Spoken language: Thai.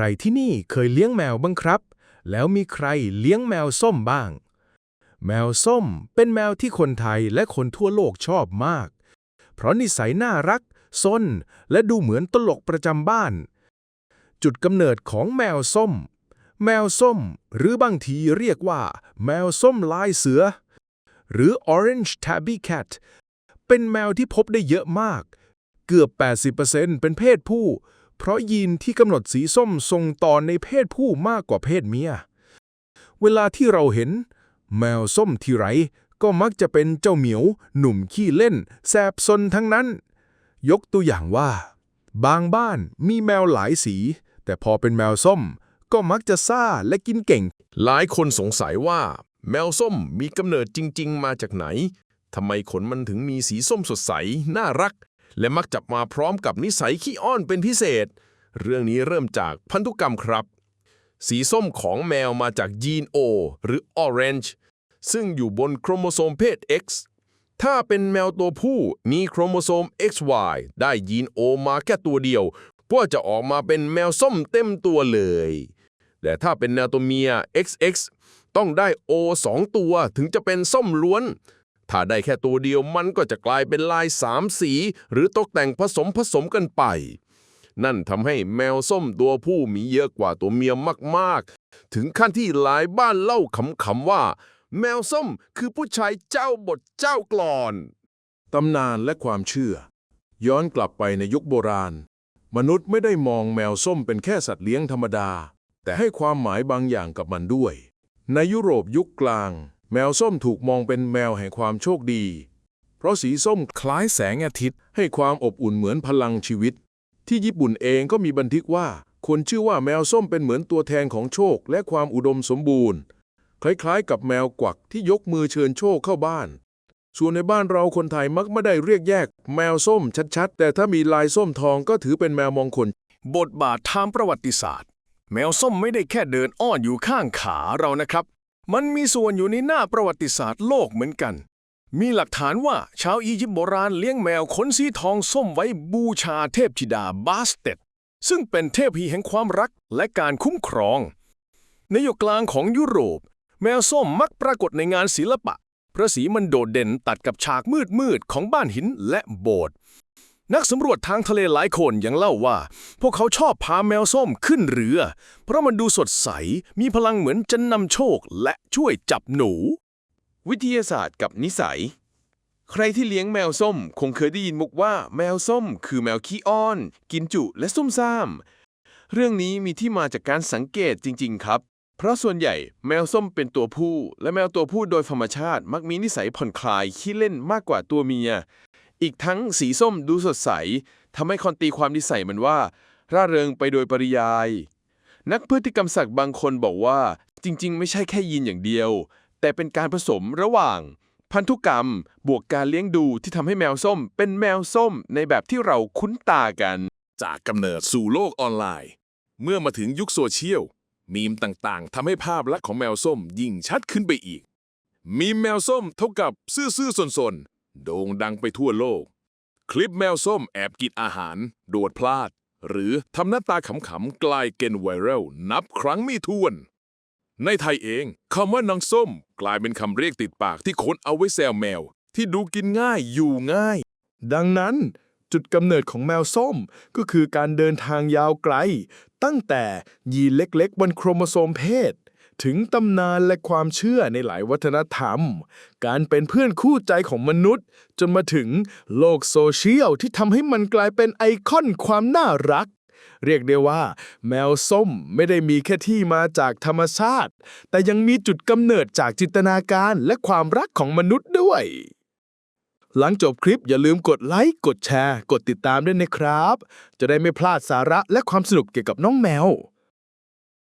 รที่นี่เคยเลี้ยงแมวบ้างครับ แล้วมีใครเลี้ยงแมวส้มบ้าง แมวส้มเป็นแมวที่คนไทยและคนทั่วโลกชอบมาก เพราะนิสัยน่ารักซนและดูเหมือนตลกประจำบ้าน จุดกำเนิดของแมวส้ม แมวส้ม หรือบางทีเรียกว่า แมวส้มลายเสือ หรือ orange tabby cat เป็นแมวที่พบได้เยอะมาก เกือบ 80%เป็นเพศผู้ เพราะยีนที่กำหนดสีส้มส่งต่อในเพศผู้มากกว่าเพศเมีย เวลาที่เราเห็น แมวส้มทีไรก็มักจะเป็นเจ้าเหมียว หนุ่มขี้เล่น แสบซนทั้งนั้น ยกตัวอย่างว่า บางบ้านมีแมวหลายสี แต่พอเป็นแมวส้ม ก็มักจะซ่าและกินเก่ง หลายคนสงสัยว่า แมวส้มมีกำเนิดจริง ๆ มาจากไหนทำไมขนมันถึงมีสีส้มสดใส น่ารัก และมักจับมาพร้อมกับนิสัยขี้อ้อนเป็นพิเศษ เรื่องนี้เริ่มจากพันธุกรรมครับ สีส้มของแมวมาจากยีน O หรือ Orange ซึ่งอยู่บนโครโมโซมเพศ X ถ้าเป็นแมวตัวผู้มีโครโมโซม XY ได้ยีน O มาแค่ตัวเดียวก็จะออกมาเป็นแมวส้มเต็มตัวเลย แต่ถ้าเป็นแมวตัวเมีย XX ต้องได้ O 2 ตัวถึงจะเป็นส้มล้วน ถ้าได้แค่ตัวเดียวมันก็จะกลายเป็นลายสามสี หรือตกแต่งผสมผสมกันไป นั่นทำให้แมวส้มตัวผู้มีเยอะกว่าตัวเมียมากๆ ถึงขั้นที่หลายบ้านเล่าขำๆว่า แมวส้มคือผู้ชายเจ้าบทเจ้ากลอน ตำนานและความเชื่อ ย้อนกลับไปในยุคโบราณ มนุษย์ไม่ได้มองแมวส้มเป็นแค่สัตว์เลี้ยงธรรมดา แต่ให้ความหมายบางอย่างกับมันด้วย ในยุโรปยุคกลาง แมวส้มถูกมองเป็นแมวแห่งความโชคดี เพราะสีส้มคล้ายแสงอาทิตย์ ให้ความอบอุ่นเหมือนพลังชีวิต ที่ญี่ปุ่นเองก็มีบันทึกว่า คนชื่อว่าแมวส้มเป็นเหมือนตัวแทนของโชคและความอุดมสมบูรณ์ คล้ายๆ กับแมวกวักที่ยกมือเชิญโชคเข้าบ้าน ส่วนในบ้านเราคนไทยมักไม่ได้เรียกแยก แมวส้มชัดๆ แต่ถ้ามีลายส้มทองก็ถือเป็นแมวมงคล บทบาททางประวัติศาสตร์ แมวส้มไม่ได้แค่เดินอ้อนอยู่ข้างขาเรานะครับ มันมีส่วนอยู่ในหน้าประวัติศาสตร์โลกเหมือนกัน มีหลักฐานว่าชาวอียิปต์โบราณเลี้ยงแมวขนสีทองส้มไว้บูชาเทพธิดาบาสเตตซึ่งเป็นเทพีแห่งความรักและการคุ้มครอง ในยุคกลางของยุโรป แมวส้มมักปรากฏในงานศิลปะเพราะสีมันโดดเด่นตัดกับฉากมืดๆของบ้านหินและโบสถ์ นักสำรวจทางทะเลหลายคนยังเล่าว่า พวกเขาชอบพาแมวส้มขึ้นเรือ เพราะมันดูสดใส มีพลังเหมือนจะนำโชคและช่วยจับหนู วิทยาศาสตร์กับนิสัย ใครที่เลี้ยงแมวส้ม คงเคยได้ยินมุกว่าแมวส้ม คือแมวขี้อ้อน กินจุและซุ่มซ่าม เรื่องนี้มีที่มาจากการสังเกตจริง ๆ ครับ เพราะส่วนใหญ่แมวส้มเป็นตัวผู้ และแมวตัวผู้โดยธรรมชาติ มักมีนิสัยผ่อนคลายขี้เล่นมากกว่าตัวเมีย อีกทั้งสีส้มดูสดใสทำให้คอนตีความนิสัยมันว่า ร่าเริงไปโดยปริยาย นักพฤติกรรมศักดิ์บางคนบอกว่าจริง ๆ ไม่ใช่แค่ยีนอย่างเดียว แต่เป็นการผสมระหว่าง พันธุกรรมบวกการเลี้ยงดูที่ทำให้แมวส้ม เป็นแมวส้มในแบบที่เราคุ้นตากัน จากกำเนิดสู่โลกออนไลน์ เมื่อมาถึงยุคโซเชียลมีมต่างๆทำให้ภาพลักษณ์ของแมวส้มยิ่งชัดขึ้นไปอีก มีมแมวส้มเท่ากับซื่อๆสนๆ โด่งดังไปทั่วโลก คลิปแมวส้มแอบกินอาหาร โดดพลาด หรือทำหน้าตาขำๆกลายเป็นไวรัลนับครั้งไม่ถ้วน ในไทยเองคำว่านางส้มกลายเป็นคำเรียกติดปากที่คนเอาไว้แซวแมว ที่ดูกินง่ายอยู่ง่าย ดังนั้นจุดกำเนิดของแมวส้มก็คือการเดินทางยาวไกล ตั้งแต่ยีนเล็กๆ บนโครโมโซมเพศ ถึงตำนานและความเชื่อในหลายวัฒนธรรม การเป็นเพื่อนคู่ใจของมนุษย์ จนมาถึงโลกโซเชียลที่ทำให้มันกลายเป็นไอคอนความน่ารัก เรียกได้ว่า แมวส้มไม่ได้มีแค่ที่มาจากธรรมชาติ แต่ยังมีจุดกำเนิดจากจินตนาการและความรักของมนุษย์ด้วย หลังจบคลิปอย่าลืมกดไลค์ กดแชร์ กดติดตามด้วยนะครับ จะได้ไม่พลาดสาระและความสนุกเกี่ยวกับน้องแมว